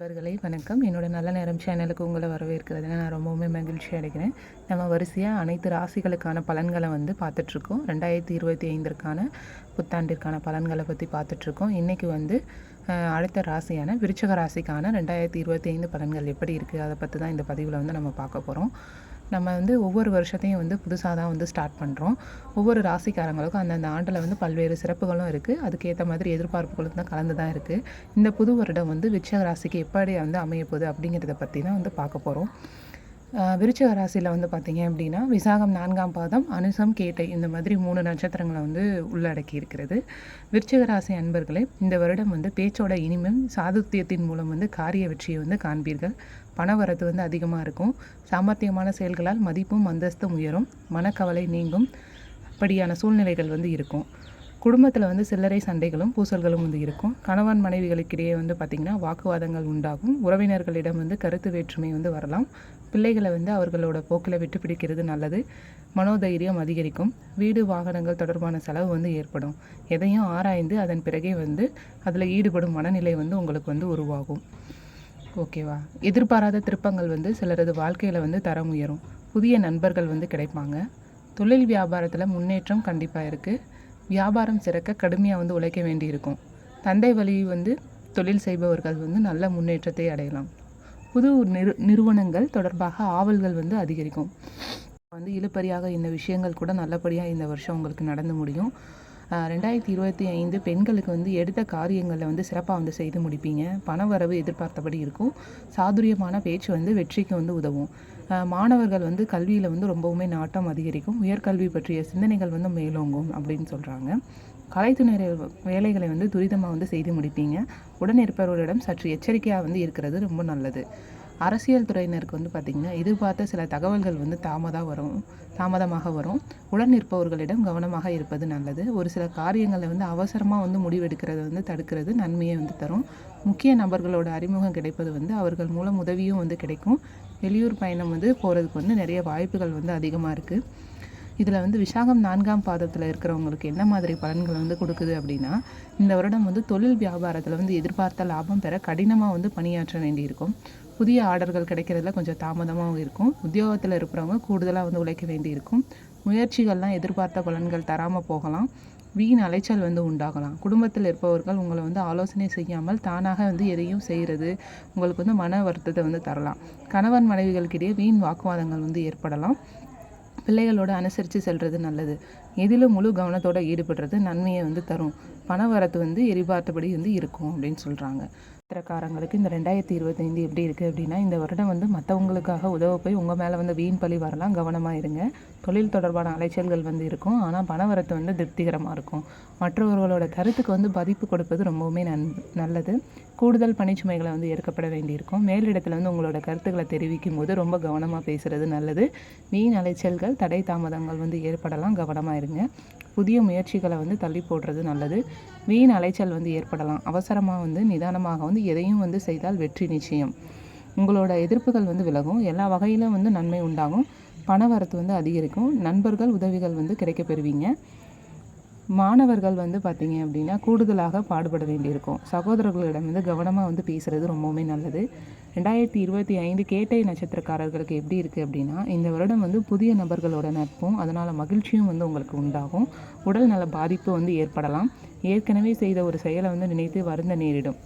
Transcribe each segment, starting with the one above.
நண்பர்களே வணக்கம். என்னோட நல்ல நேரம் சேனலுக்கு உங்களை வரவேற்கிறது நான் ரொம்பவுமே மகிழ்ச்சி அடைகிறேன். நம்ம வரிசையாக அனைத்து ராசிகளுக்கான பலன்களை வந்து பார்த்துட்ருக்கோம். ரெண்டாயிரத்தி இருபத்தி ஐந்திற்கான புத்தாண்டிற்கான பலன்களை பற்றி பார்த்துட்ருக்கோம். இன்றைக்கி வந்து அடுத்த ராசியான விருச்சக ராசிக்கான ரெண்டாயிரத்தி இருபத்தி ஐந்து பலன்கள் எப்படி இருக்குது அதை பற்றி தான் இந்த பதிவில் வந்து நம்ம பார்க்க போகிறோம் நம்ம வந்து ஒவ்வொரு வருஷத்தையும் வந்து புதுசாக தான் வந்து ஸ்டார்ட் பண்ணுறோம் ஒவ்வொரு ராசிக்காரங்களுக்கும் அந்தந்த ஆண்டில் வந்து பல்வேறு சிறப்புகளும் இருக்குது அதுக்கேற்ற மாதிரி எதிர்பார்ப்புகளும் தான் கலந்து தான் இருக்குது இந்த புது வருடம் வந்து விச்சக ராசிக்கு எப்படி வந்து அமையப்போகுது அப்படிங்கிறத பற்றி தான் வந்து பார்க்க போகிறோம் விருச்சிக ராசியில் வந்து பார்த்தீங்க அப்படின்னா விசாகம் நான்காம் பாதம் அனுசம் கேட்டை இந்த மாதிரி மூணு நட்சத்திரங்களை வந்து உள்ளடக்கி இருக்கிறது. விருச்சிக ராசி அன்பர்களே இந்த வருடம் வந்து பேச்சோட இனிமையும் சாதுத்தியத்தின் மூலம் வந்து காரிய வெற்றியை வந்து காண்பீர்கள். பணவரத்து வந்து அதிகமாக இருக்கும். சாமர்த்தியமான செயல்களால் மதிப்பும் அந்தஸ்தும் உயரும். மனக்கவலை நீங்கும். அப்படியான சூழ்நிலைகள் வந்து இருக்கும். குடும்பத்தில் வந்து சில்லறை சண்டைகளும் பூசல்களும் வந்து இருக்கும். கணவன் மனைவிகளுக்கிடையே வந்து பார்த்திங்கன்னா வாக்குவாதங்கள் உண்டாகும். உறவினர்களிடம் வந்து கருத்து வேற்றுமை வந்து வரலாம். பிள்ளைகளை வந்து அவர்களோட போக்கில் விட்டு பிடிக்கிறது நல்லது. மனோதைரியம் அதிகரிக்கும். வீடு வாகனங்கள் தொடர்பான செலவு வந்து ஏற்படும். எதையும் ஆராய்ந்து அதன் பிறகே வந்து அதில் ஈடுபடும் மனநிலை வந்து உங்களுக்கு வந்து உருவாகும். ஓகேவா? எதிர்பாராத திருப்பங்கள் வந்து சிலரது வாழ்க்கையில் வந்து தரம் உயரும். புதிய நண்பர்கள் வந்து கிடைப்பாங்க. தொழில் வியாபாரத்தில் முன்னேற்றம் கண்டிப்பாக இருக்குது வியாபாரம் சிறக்க கடுமையாக வந்து உழைக்க வேண்டியிருக்கும். தந்தை வழி வந்து தொழில் செய்பவர்கள் வந்து நல்ல முன்னேற்றத்தை அடையலாம். புது நிறு நிறுவனங்கள் தொடர்பாக ஆவல்கள் வந்து அதிகரிக்கும். வந்து இழுப்பறியாக இந்த விஷயங்கள் கூட நல்லபடியாக இந்த வருஷம் உங்களுக்கு நடந்து முடியும். ரெண்டாயிரத்தி இருபத்தி ஐந்து பெண்களுக்கு வந்து எடுத்த காரியங்களில் வந்து சிறப்பாக வந்து செய்து முடிப்பீங்க. பணவரவு எதிர்பார்த்தபடி இருக்கும். சாதுரியமான பேச்சு வந்து வெற்றிக்கு வந்து உதவும். மாணவர்கள் வந்து கல்வியில் வந்து ரொம்பவுமே நாட்டம் அதிகரிக்கும். உயர்கல்வி பற்றிய சிந்தனைகள் வந்து மேலோங்கும் அப்படின்னு சொல்கிறாங்க கலைத்துறை வேலைகளை வந்து துரிதமாக வந்து செய்து முடிப்பீங்க. உடன் இருப்பவர்களிடம் சற்று எச்சரிக்கையாக வந்து இருக்கிறது ரொம்ப நல்லது. அரசியல் துறையினருக்கு வந்து பார்த்திங்கன்னா எதிர்பார்த்த சில தகவல்கள் வந்து தாமதாக வரும் தாமதமாக வரும். உடன் இருப்பவர்களிடம் கவனமாக இருப்பது நல்லது. ஒரு சில காரியங்களை வந்து அவசரமாக வந்து முடிவெடுக்கிறது வந்து தடுக்கிறது நன்மையை வந்து தரும். முக்கிய நபர்களோட அறிமுகம் கிடைப்பது வந்து அவர்கள் மூலம் உதவியும் வந்து கிடைக்கும். வெளியூர் பயணம் வந்து போகிறதுக்கு வந்து நிறைய வாய்ப்புகள் வந்து அதிகமாக இருக்குது இதில் வந்து விசாகம் நான்காம் பாதத்தில் இருக்கிறவங்களுக்கு என்ன மாதிரி பலன்கள் வந்து கொடுக்குது அப்படின்னா இந்த வருடம் வந்து தொழில் வியாபாரத்தில் வந்து எதிர்பார்த்த லாபம் பெற கடினமாக வந்து பணியாற்ற வேண்டியிருக்கும். புதிய ஆர்டர்கள் கிடைக்கிறதுல கொஞ்சம் தாமதமாகவும் இருக்கும். உத்தியோகத்தில் இருக்கிறவங்க கூடுதலாக வந்து உழைக்க வேண்டியிருக்கும். முயற்சிகள்லாம் எதிர்பார்த்த பலன்கள் தராமல் போகலாம். வீண் அலைச்சல் வந்து உண்டாகலாம். குடும்பத்தில் இருப்பவர்கள் உங்களை வந்து ஆலோசனை செய்யாமல் தானாக வந்து எதையும் செய்கிறது உங்களுக்கு வந்து மன வருத்தத்தை வந்து தரலாம். கணவன் மனைவிகளுக்கிடையே வீண் வாக்குவாதங்கள் வந்து ஏற்படலாம். பிள்ளைகளோட அனுசரித்து செல்வது நல்லது. எதிலும் முழு கவனத்தோடு ஈடுபடுறது நன்மையை வந்து தரும். பண வரத்து வந்து எரிபார்த்தபடி வந்து இருக்கும் அப்படின்னு சொல்கிறாங்க பத்திரக்காரங்களுக்கு இந்த ரெண்டாயிரத்தி இருபத்தைந்து எப்படி இருக்குது அப்படின்னா இந்த வருடம் வந்து மற்றவங்களுக்காக உதவ போய் உங்கள் மேலே வந்து வீண் பழி வரலாம் கவனமாக இருங்க. தொழில் தொடர்பான அலைச்சல்கள் வந்து இருக்கும். ஆனால் பணவரத்து வந்து திருப்திகரமாக இருக்கும். மற்றவர்களோட கருத்துக்கு வந்து பதிப்பு கொடுப்பது ரொம்பவுமே நன் நல்லது. கூடுதல் பணிச்சுமைகளை வந்து ஏற்கப்பட வேண்டியிருக்கும். மேலிடத்தில் வந்து உங்களோட கருத்துக்களை தெரிவிக்கும் போது ரொம்ப கவனமாக பேசுகிறது நல்லது. வீண் அலைச்சல்கள் தடை தாமதங்கள் வந்து ஏற்படலாம் கவனமாக இருங்க. புதிய முயற்சிகளை வந்து தள்ளி போடுறது நல்லது. வீண் அலைச்சல் வந்து ஏற்படலாம். அவசரமாக வந்து நிதானமாக வந்து எதையும் வந்து செய்தால் வெற்றி நிச்சயம். உங்களோட எதிர்ப்புகள் வந்து விலகும். எல்லா வகையிலும் வந்து நன்மை உண்டாகும். பண வரத்து வந்து அதிகரிக்கும். நண்பர்கள் உதவிகள் வந்து கிடைக்க பெறுவீங்க. மாணவர்கள் வந்து பார்த்தீங்க அப்படின்னா கூடுதலாக பாடுபட வேண்டியிருக்கும். சகோதரர்களிடம் வந்து கவனமாக வந்து பேசுகிறது ரொம்பவுமே நல்லது. ரெண்டாயிரத்தி இருபத்தி ஐந்து கேட்டை நட்சத்திரக்காரர்களுக்கு எப்படி இருக்குது அப்படின்னா இந்த வருடம் வந்து புதிய நபர்களோட நட்பும் அதனால் மகிழ்ச்சியும் வந்து உங்களுக்கு உண்டாகும். உடல் நல பாதிப்பு வந்து ஏற்படலாம். ஏற்கனவே செய்த ஒரு செயலை வந்து நினைத்து வருந்த நேரிடும்.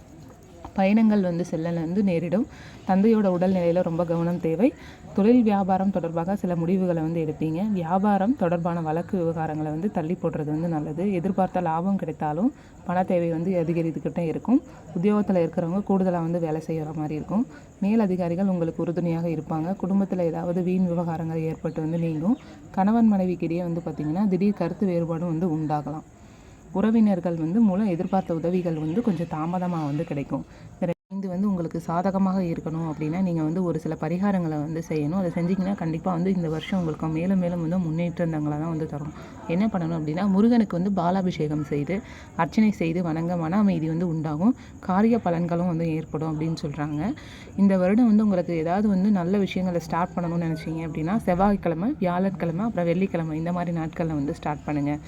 பயணங்கள் வந்து செல்ல வந்து நேரிடும். தந்தையோட உடல்நிலையில் ரொம்ப கவனம் தேவை. தொழில் வியாபாரம் தொடர்பாக சில முடிவுகளை வந்து எடுப்பீங்க. வியாபாரம் தொடர்பான வழக்கு விவகாரங்களை வந்து தள்ளி போடுறது வந்து நல்லது. எதிர்பார்த்த லாபம் கிடைத்தாலும் பண தேவை வந்து அதிகரித்துக்கிட்டே இருக்கும். உத்தியோகத்தில் இருக்கிறவங்க கூடுதலாக வந்து வேலை செய்கிற மாதிரி இருக்கும். மேல் அதிகாரிகள் உங்களுக்கு உறுதுணையாக இருப்பாங்க. குடும்பத்தில் ஏதாவது வீண் விவகாரங்கள் ஏற்பட்டு வந்து நீங்கும். கணவன் மனைவிக்கிடையே வந்து பார்த்திங்கன்னா திடீர் கருத்து வேறுபாடும் வந்து உண்டாகலாம். உறவினர்கள் வந்து மூலம் எதிர்பார்த்த உதவிகள் வந்து கொஞ்சம் தாமதமாக வந்து கிடைக்கும். இது வந்து உங்களுக்கு சாதகமாக இருக்கணும் அப்படின்னா நீங்கள் வந்து ஒரு சில பரிகாரங்களை வந்து செய்யணும். அதை செஞ்சிங்கன்னா கண்டிப்பாக வந்து இந்த வருஷம் உங்களுக்கு மேலும் மேலும் வந்து முன்னேற்றங்களை தான் வந்து தரும். என்ன பண்ணணும் அப்படின்னா முருகனுக்கு வந்து பாலாபிஷேகம் செய்து அர்ச்சனை செய்து வணங்க மன அமைதி வந்து உண்டாகும். காரிய பலன்களும் வந்து ஏற்படும் அப்படின்னு சொல்கிறாங்க இந்த வருடம் வந்து உங்களுக்கு ஏதாவது வந்து நல்ல விஷயங்களை ஸ்டார்ட் பண்ணணும்னு நினச்சிங்க அப்படின்னா செவ்வாய்க்கிழமை வியாழக்கிழமை அப்புறம் வெள்ளிக்கிழமை இந்த மாதிரி நாட்களில் வந்து ஸ்டார்ட் பண்ணுங்கள்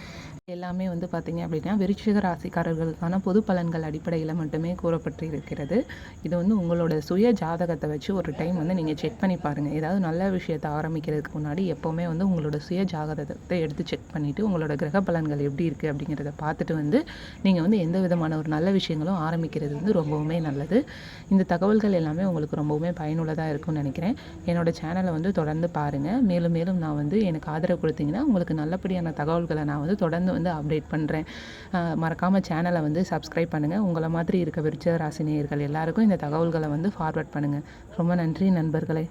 எல்லாமே வந்து பார்த்தீங்க அப்படின்னா விருச்சிக ராசிக்காரர்களுக்கான பொது பலன்கள் அடிப்படையில் மட்டுமே கூறப்பட்டு இருக்கிறது இது வந்து உங்களோட சுய ஜாதகத்தை வச்சு ஒரு டைம் வந்து நீங்கள் செக் பண்ணி பாருங்கள் ஏதாவது நல்ல விஷயத்தை ஆரம்பிக்கிறதுக்கு முன்னாடி எப்போவுமே வந்து உங்களோட சுய ஜாதகத்தை எடுத்து செக் பண்ணிவிட்டு உங்களோட கிரக பலன்கள் எப்படி இருக்குது அப்படிங்கிறத பார்த்துட்டு வந்து நீங்கள் வந்து எந்த விதமான ஒரு நல்ல விஷயங்களும் ஆரம்பிக்கிறது வந்து ரொம்பவுமே நல்லது. இந்த தகவல்கள் எல்லாமே உங்களுக்கு ரொம்பவுமே பயனுள்ளதாக இருக்கும்னு நினைக்கிறேன். என்னோட சேனலை வந்து தொடர்ந்து பாருங்கள் மேலும் மேலும் நான் வந்து எனக்கு ஆதரவு கொடுத்தீங்கன்னா உங்களுக்கு நல்லபடியான தகவல்களை நான் வந்து தொடர்ந்து வந்து அப்டேட் பண்ணுறேன் மறக்காமல் சேனலை வந்து சப்ஸ்கிரைப் பண்ணுங்கள் உங்களை மாதிரி இருக்க விருச்ச ராசினியர்கள் எல்லாருக்கும் இந்த தகவல்களை வந்து ஃபார்வர்ட் பண்ணுங்கள் ரொம்ப நன்றி நண்பர்களே.